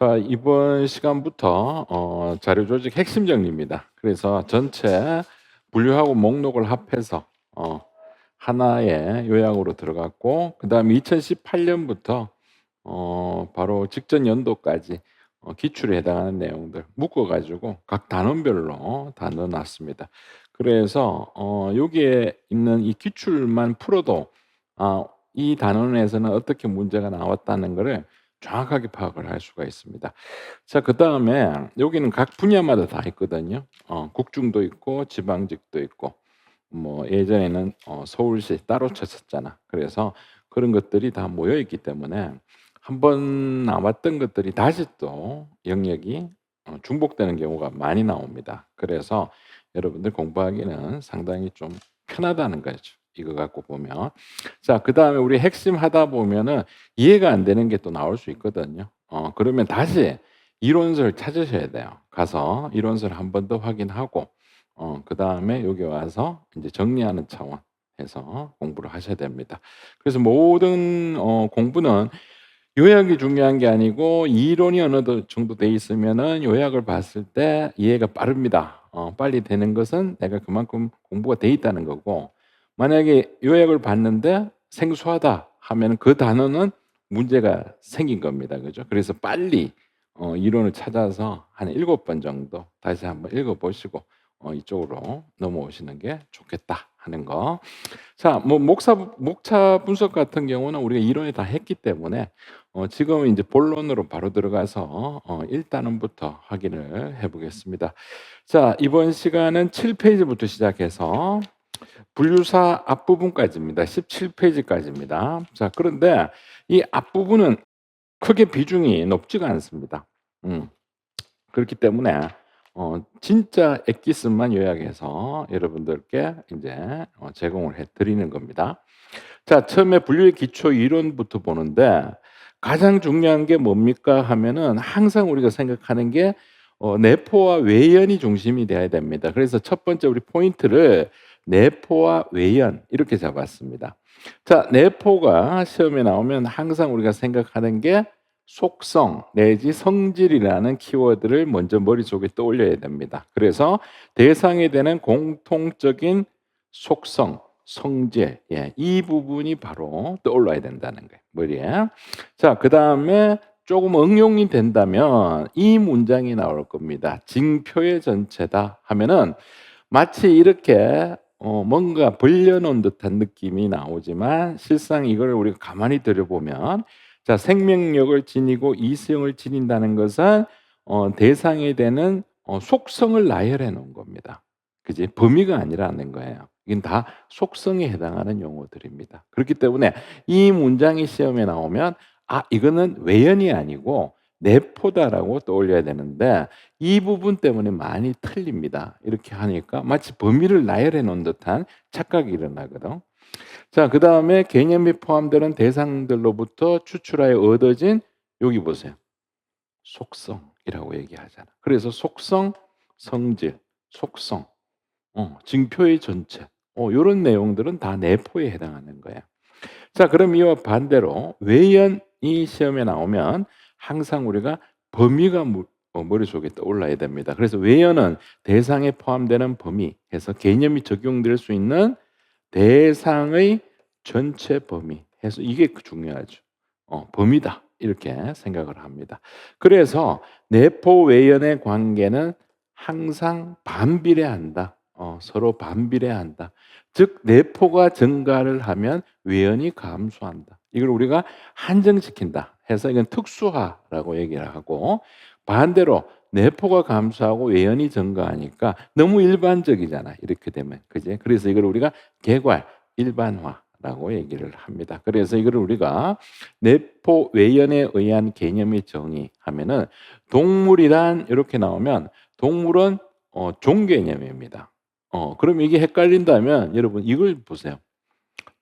자, 이번 시간부터 어, 자료 조직 핵심 정리입니다. 그래서 전체 분류하고 목록을 합해서 어, 하나의 요약으로 들어갔고, 그 다음에 2018년부터 어, 바로 직전 연도까지 어, 기출에 해당하는 내용들 묶어 가지고 각 단원별로 다 넣어 놨습니다. 그래서 어, 여기에 있는 이 기출만 풀어도 아, 이 단원에서는 어떻게 문제가 나왔다는 것을 정확하게 파악을 할 수가 있습니다. 자, 그 다음에 여기는 각 분야마다 다 있거든요. 어, 국중도 있고 지방직도 있고 뭐 예전에는 어, 서울시 따로 쳤었잖아. 그래서 그런 것들이 다 모여 있기 때문에 한번 나왔던 것들이 다시 또 영역이 어, 중복되는 경우가 많이 나옵니다. 그래서 여러분들 공부하기는 상당히 좀 편하다는 거죠. 이거 갖고 보면. 자, 그 다음에 우리 핵심 하다 보면은 이해가 안 되는 게 또 나올 수 있거든요. 어, 그러면 다시 이론서를 찾으셔야 돼요. 가서 이론서를 한 번 더 확인하고, 어, 그 다음에 여기 와서 이제 정리하는 차원에서 공부를 하셔야 됩니다. 그래서 모든 어, 공부는 요약이 중요한 게 아니고 이론이 어느 정도 돼 있으면은 요약을 봤을 때 이해가 빠릅니다. 어, 빨리 되는 것은 내가 그만큼 공부가 돼 있다는 거고 만약에 요약을 봤는데 생소하다 하면 그 단어는 문제가 생긴 겁니다. 그죠? 그래서 빨리 어, 이론을 찾아서 한 일곱 번 정도 다시 한번 읽어보시고 어, 이쪽으로 넘어오시는 게 좋겠다 하는 거. 자, 뭐 목사 목차 분석 같은 경우는 우리가 이론이 다 했기 때문에 어, 지금 이제 본론으로 바로 들어가서 어, 1단원부터 확인을 해보겠습니다. 자, 이번 시간은 7 페이지부터 시작해서 분류사 앞부분까지입니다. 17페이지까지입니다. 자, 그런데 이 앞부분은 크게 비중이 높지가 않습니다. 음, 그렇기 때문에 어, 진짜 엑기스만 요약해서 여러분들께 이제 어, 제공을 해 드리는 겁니다. 자, 처음에 분류의 기초 이론부터 보는데 가장 중요한 게 뭡니까 하면은 항상 우리가 생각하는 게 어, 내포와 외연이 중심이 돼야 됩니다. 그래서 첫 번째 우리 포인트를 내포와 외연 이렇게 잡았습니다. 자, 내포가 시험에 나오면 항상 우리가 생각하는 게 속성 내지 성질이라는 키워드를 먼저 머릿속에 떠올려야 됩니다. 그래서 대상이 되는 공통적인 속성, 성질, 예, 이 부분이 바로 떠올라야 된다는 거예요. 머리에. 자, 그 다음에 조금 응용이 된다면 이 문장이 나올 겁니다. 징표의 전체다 하면은 마치 이렇게 어, 뭔가 벌려놓은 듯한 느낌이 나오지만 실상 이걸 우리가 가만히 들여보면 자 생명력을 지니고 이성을 지닌다는 것은 어, 대상이 되는 어, 속성을 나열해 놓은 겁니다. 그지 범위가 아니라는 거예요. 이건 다 속성에 해당하는 용어들입니다. 그렇기 때문에 이 문장이 시험에 나오면 아 이거는 외연이 아니고 내포다라고 떠올려야 되는데 이 부분 때문에 많이 틀립니다. 이렇게 하니까 마치 범위를 나열해 놓은 듯한 착각이 일어나거든. 자, 그 다음에 개념이 포함되는 대상들로부터 추출하여 얻어진 여기 보세요. 속성이라고 얘기하잖아. 그래서 속성, 성질, 속성, 어, 징표의 전체, 어, 이런 내용들은 다 내포에 해당하는 거야. 자, 그럼 이와 반대로 외연이 시험에 나오면 항상 우리가 범위가 어, 머릿속에 떠올라야 됩니다. 그래서 외연은 대상에 포함되는 범위 해서 개념이 적용될 수 있는 대상의 전체 범위 해서 이게 중요하죠. 어, 범위다. 이렇게 생각을 합니다. 그래서 내포 외연의 관계는 항상 반비례한다. 어, 서로 반비례한다. 즉 내포가 증가를 하면 외연이 감소한다. 이걸 우리가 한정시킨다. 해서 이건 특수화라고 얘기를 하고 반대로 내포가 감소하고 외연이 증가하니까 너무 일반적이잖아. 이렇게 되면. 그지? 그래서 이걸 우리가 개괄, 일반화 라고 얘기를 합니다. 그래서 이걸 우리가 내포 외연에 의한 개념의 정의하면은 동물이란 이렇게 나오면 동물은 어, 종 개념입니다. 어, 그럼 이게 헷갈린다면 여러분 이걸 보세요.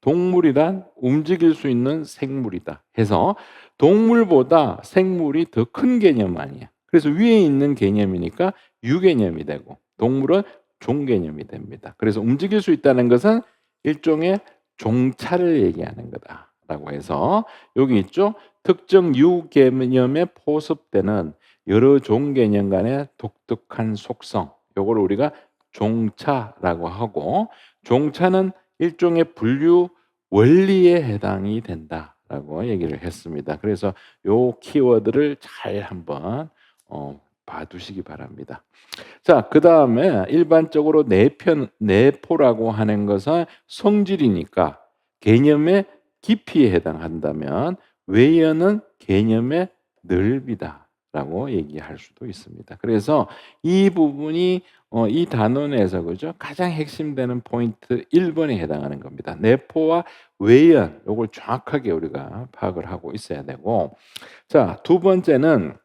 동물이란 움직일 수 있는 생물이다. 해서 동물보다 생물이 더 큰 개념 아니야. 그래서 위에 있는 개념이니까 유개념이 되고 동물은 종개념이 됩니다. 그래서 움직일 수 있다는 것은 일종의 종차를 얘기하는 거다라고 해서 여기 있죠. 특정 유개념에 포섭되는 여러 종개념 간의 독특한 속성, 요걸 우리가 종차라고 하고 종차는 일종의 분류 원리에 해당이 된다라고 얘기를 했습니다. 그래서 요 키워드를 잘 한번 어, 봐두시기 바랍니다. 자, 그 다음에 일반적으로 내편, 내포라고 하는 것은 성질이니까 개념의 깊이에 해당한다면 외연은 개념의 넓이다 라고 얘기할 수도 있습니다. 그래서 이 부분이 어, 이 단원에서 그죠 가장 핵심되는 포인트 1번에 해당하는 겁니다. 내포와 외연 요걸 정확하게 우리가 파악을 하고 있어야 되고 자 두 번째는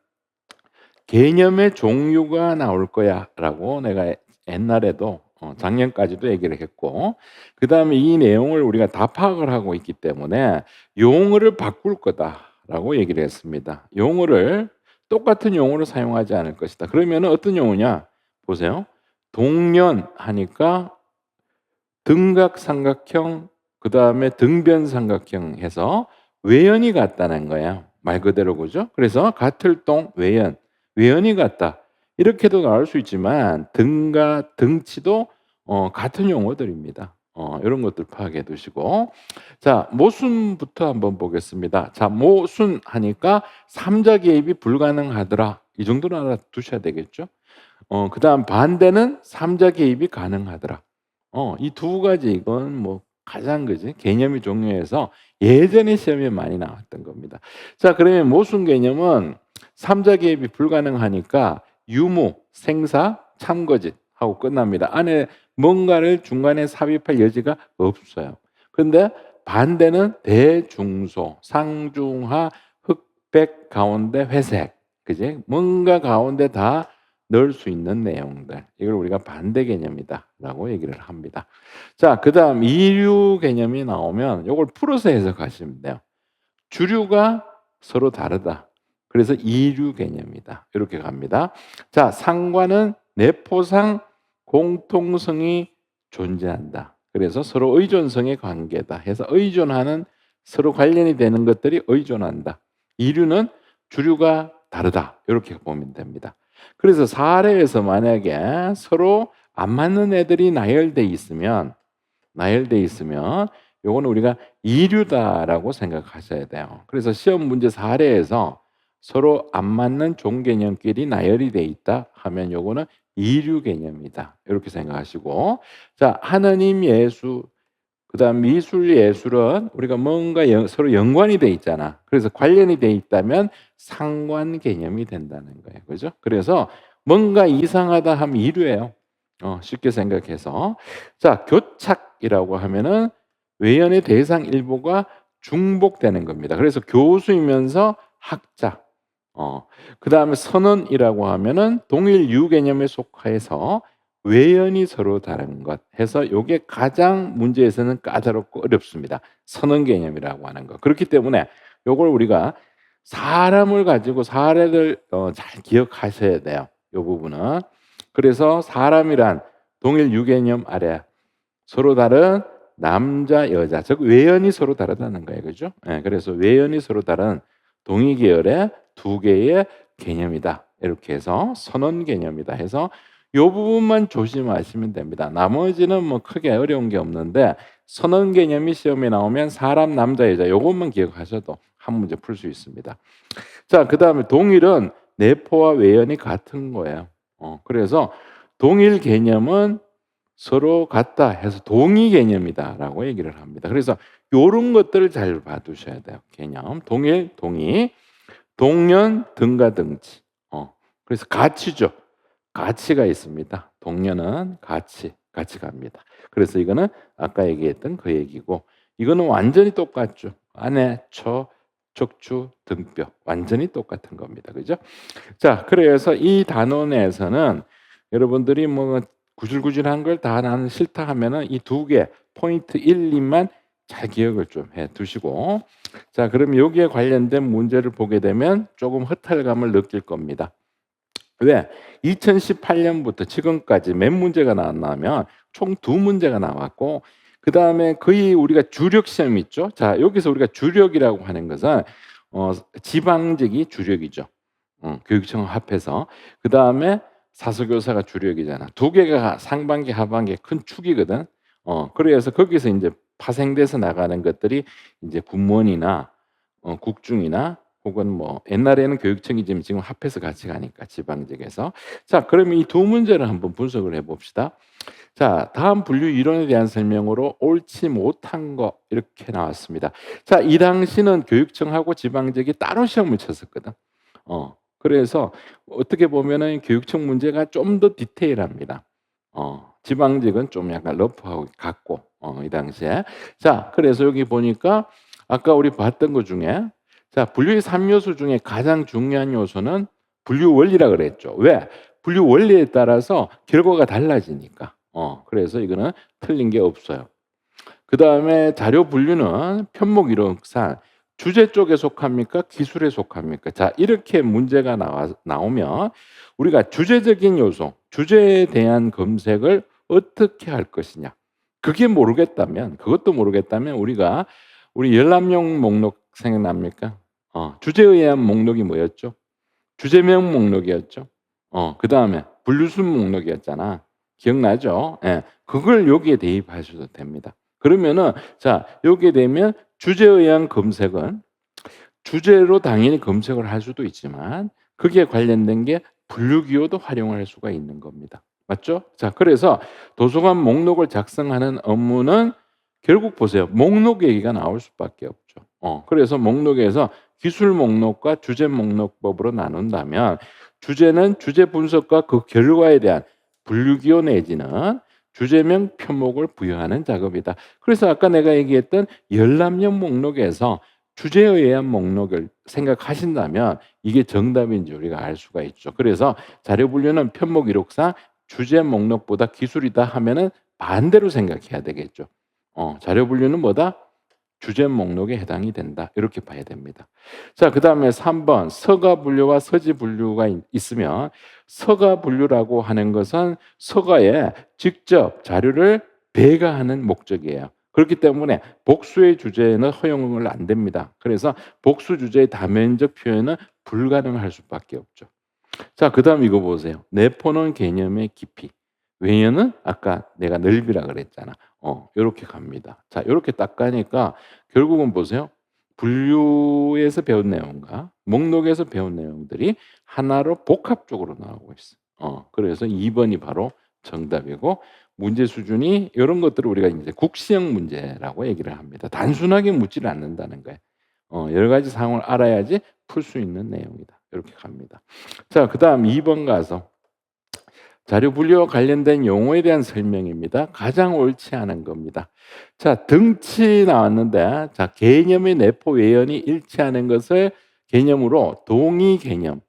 개념의 종류가 나올 거야라고 내가 옛날에도 어, 작년까지도 얘기를 했고 그 다음에 이 내용을 우리가 다 파악을 하고 있기 때문에 용어를 바꿀 거다라고 얘기를 했습니다. 용어를 똑같은 용어를 사용하지 않을 것이다. 그러면 어떤 용어냐? 보세요. 동년 하니까 등각삼각형 그 다음에 등변삼각형 해서 외연이 같다는 거예요. 말 그대로 그죠? 그래서 같을 동 외연 외연이 같다. 이렇게도 나올 수 있지만 등과 등치도 어, 같은 용어들입니다. 어, 이런 것들 파악해 두시고 자 모순부터 한번 보겠습니다. 자 모순 하니까 삼자 개입이 불가능하더라. 이 정도는 알아두셔야 되겠죠. 어, 그다음 반대는 삼자 개입이 가능하더라. 어, 이 두 가지 이건 뭐 가장 그지 개념이 종류에서 예전에 시험에 많이 나왔던 겁니다. 자 그러면 모순 개념은 삼자 개입이 불가능하니까 유무, 생사, 참거짓 하고 끝납니다. 안에 뭔가를 중간에 삽입할 여지가 없어요. 그런데 반대는 대중소, 상중하, 흑백 가운데 회색, 그지? 뭔가 가운데 다 넣을 수 있는 내용들. 이걸 우리가 반대 개념이다라고 얘기를 합니다. 자, 그다음 이류 개념이 나오면 이걸 풀어서 해석하시면 돼요. 주류가 서로 다르다. 그래서 이류 개념이다. 이렇게 갑니다. 자, 상관은 내포상 공통성이 존재한다. 그래서 서로 의존성의 관계다. 해서 의존하는 서로 관련이 되는 것들이 의존한다. 이류는 주류가 다르다. 이렇게 보면 됩니다. 그래서 사례에서 만약에 서로 안 맞는 애들이 나열돼 있으면 나열돼 있으면 요거는 우리가 이류다라고 생각하셔야 돼요. 그래서 시험 문제 사례에서 서로 안 맞는 종개념끼리 나열이 돼 있다 하면 요거는 이류 개념이다. 이렇게 생각하시고 자 하느님 예수 그다음 미술 예술은 우리가 뭔가 연, 서로 연관이 돼 있잖아. 그래서 관련이 돼 있다면 상관 개념이 된다는 거예요. 그죠? 그래서 뭔가 이상하다 하면 이류예요. 어, 쉽게 생각해서 자 교착이라고 하면은 외연의 대상 일부가 중복되는 겁니다. 그래서 교수이면서 학자 어, 그 다음에 선언이라고 하면은 동일 유 개념에 속하여서 외연이 서로 다른 것 해서 이게 가장 문제에서는 까다롭고 어렵습니다. 선언 개념이라고 하는 거. 그렇기 때문에 이걸 우리가 사람을 가지고 사례를 어, 잘 기억하셔야 돼요. 이 부분은. 그래서 사람이란 동일 유 개념 아래 서로 다른 남자, 여자, 즉 외연이 서로 다르다는 거예요. 그죠? 네, 그래서 외연이 서로 다른 동의 계열의 두 개의 개념이다. 이렇게 해서 선언 개념이다 해서 이 부분만 조심하시면 됩니다. 나머지는 뭐 크게 어려운 게 없는데 선언 개념이 시험에 나오면 사람 남자 여자 요것만 기억하셔도 한 문제 풀 수 있습니다. 자, 그다음에 동일은 내포와 외연이 같은 거예요. 어, 그래서 동일 개념은 서로 같다 해서 동의 개념이다라고 얘기를 합니다. 그래서 이런 것들을 잘 봐두셔야 돼요. 개념 동일, 동의, 동년, 등가, 등치. 어, 그래서 가치죠. 가치가 있습니다. 동년은 가치, 같이 갑니다. 그래서 이거는 아까 얘기했던 그 얘기고 이거는 완전히 똑같죠. 안에 처, 척추, 등뼈 완전히 똑같은 겁니다. 그죠? 자, 그래서 이 단원에서는 여러분들이 뭐 구질구질한 걸 다 나는 싫다 하면은 이 두 개 포인트 1, 2만 잘 기억을 좀 해 두시고 자, 그럼 여기에 관련된 문제를 보게 되면 조금 허탈감을 느낄 겁니다. 왜? 2018년부터 지금까지 몇 문제가 나왔냐면 총 두 문제가 나왔고 그 다음에 거의 우리가 주력 시험 있죠. 자 여기서 우리가 주력이라고 하는 것은 어 지방직이 주력이죠. 어 교육청 합해서. 그 다음에 사서교사가 주력이잖아. 두 개가 상반기, 하반기의 큰 축이거든. 어 그래서 거기서 인제 파생돼서 나가는 것들이 인제 군무원이나 어 국중이나 혹은 뭐 옛날에는 교육청이지만 지금 합해서 같이 가니까 지방직에서. 자 그러면 이 두 문제를 한번 분석을 해 봅시다. 자 다음 분류 이론에 대한 설명으로 옳지 못한 거 이렇게 나왔습니다. 자이 당시는 교육청하고 지방직이 따로 시험을 쳤었거든. 어 그래서 어떻게 보면은 교육청 문제가 좀 더 디테일합니다. 어 지방직은 좀 약간 러프하고 같고 어 이 당시에. 자 그래서 여기 보니까 아까 우리 봤던 것 중에 자 분류의 3 요소 중에 가장 중요한 요소는 분류 원리라 그랬죠. 왜? 분류 원리에 따라서 결과가 달라지니까. 어 그래서 이거는 틀린 게 없어요. 그 다음에 자료 분류는 편목 이론상 주제 쪽에 속합니까? 기술에 속합니까? 자 이렇게 문제가 나와 나오면 우리가 주제적인 요소, 주제에 대한 검색을 어떻게 할 것이냐. 그게 모르겠다면 그것도 모르겠다면 우리가 우리 열람용 목록 생각납니까? 어 주제에 의한 목록이 뭐였죠? 주제명 목록이었죠. 어 그 다음에 분류순 목록이었잖아. 기억나죠? 예. 그걸 여기에 대입하셔도 됩니다. 그러면은 자 여기에 되면 주제에 의한 검색은 주제로 당연히 검색을 할 수도 있지만 거기에 관련된 게 분류 기호도 활용할 수가 있는 겁니다. 맞죠? 자 그래서 도서관 목록을 작성하는 업무는 결국 보세요. 목록 얘기가 나올 수밖에 없죠. 어 그래서 목록에서 기술 목록과 주제 목록법으로 나눈다면 주제는 주제 분석과 그 결과에 대한 분류 기호 내지는 주제명 표목을 부여하는 작업이다. 그래서 아까 내가 얘기했던 열람용 목록에서 주제에 의한 목록을 생각하신다면 이게 정답인지 우리가 알 수가 있죠. 그래서 자료 분류는 편목 이록상 주제 목록보다 기술이다 하면은 반대로 생각해야 되겠죠. 어, 자료 분류는 뭐다? 주제 목록에 해당이 된다. 이렇게 봐야 됩니다. 자, 그 다음에 3번 서가 분류와 서지 분류가 있- 있으면 서가 분류라고 하는 것은 서가에 직접 자료를 배가하는 목적이에요. 그렇기 때문에 복수의 주제는 허용을 안 됩니다. 그래서 복수 주제의 다면적 표현은 불가능할 수밖에 없죠. 자, 그 다음 이거 보세요. 내포는 개념의 깊이. 외연은 아까 내가 넓이라 그랬잖아. 어, 요렇게 갑니다. 자, 요렇게 딱 가니까 결국은 보세요. 분류에서 배운 내용과 목록에서 배운 내용들이 하나로 복합적으로 나오고 있어. 어, 그래서 2번이 바로 정답이고 문제 수준이 이런 것들을 우리가 이제 국시형 문제라고 얘기를 합니다. 단순하게 묻지를 않는다는 거예요. 어, 여러 가지 상황을 알아야지 풀 수 있는 내용이다. 이렇게 갑니다. 자, 그 다음 2번 가서 자료 분류와 관련된 용어에 대한 설명입니다. 가장 옳지 않은 겁니다. 자, 등치 나왔는데, 자, 개념의 내포 외연이 일치하는 것을 개념으로 동의 개념.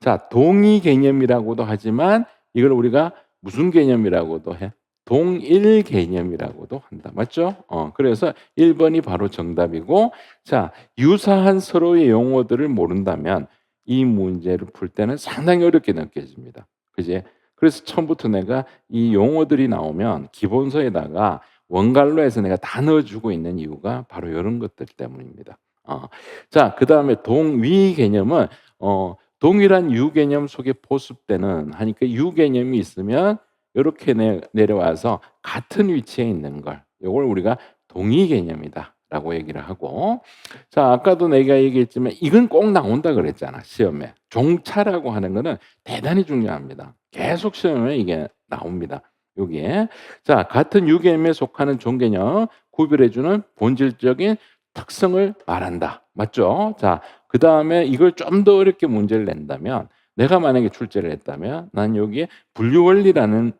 자, 동의 개념이라고도 하지만 이걸 우리가 무슨 개념이라고도 해? 동일 개념이라고도 한다. 맞죠? 어, 그래서 1번이 바로 정답이고, 자, 유사한 서로의 용어들을 모른다면 이 문제를 풀 때는 상당히 어렵게 느껴집니다. 그지? 그래서 처음부터 내가 이 용어들이 나오면 기본서에다가 원갈로 해서 내가 다 넣어주고 있는 이유가 바로 이런 것들 때문입니다. 어. 자, 그 다음에 동위 개념은 어, 동일한 유 개념 속에 보습되는 하니까 유 개념이 있으면 이렇게 내, 내려와서 같은 위치에 있는 걸 이걸 우리가 동의 개념이다. 라고 얘기를 하고. 자 아까도 내가 얘기했지만 이건 꼭 나온다 그랬잖아 시험에. 종차라고 하는 거는 대단히 중요합니다. 계속 시험에 이게 나옵니다 여기에. 자 같은 유개념에 속하는 종개념 구별해주는 본질적인 특성을 말한다. 맞죠? 자그 다음에 이걸 좀 더 어렵게 문제를 낸다면 내가 만약에 출제를 했다면 난 여기에 분류 원리라는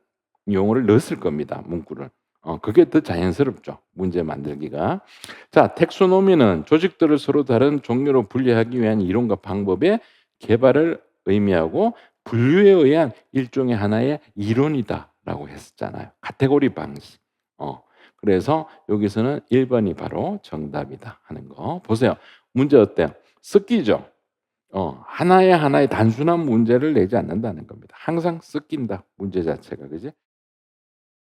용어를 넣었을 겁니다 문구를 어, 그게 더 자연스럽죠. 문제 만들기가. 자, 텍소노미는 조직들을 서로 다른 종류로 분리하기 위한 이론과 방법의 개발을 의미하고 분류에 의한 일종의 하나의 이론이다라고 했었잖아요. 카테고리 방식. 어, 그래서 여기서는 1번이 바로 정답이다 하는 거. 보세요. 문제 어때요? 섞이죠? 어, 하나의 하나의 단순한 문제를 내지 않는다는 겁니다. 항상 섞인다. 문제 자체가. 그지?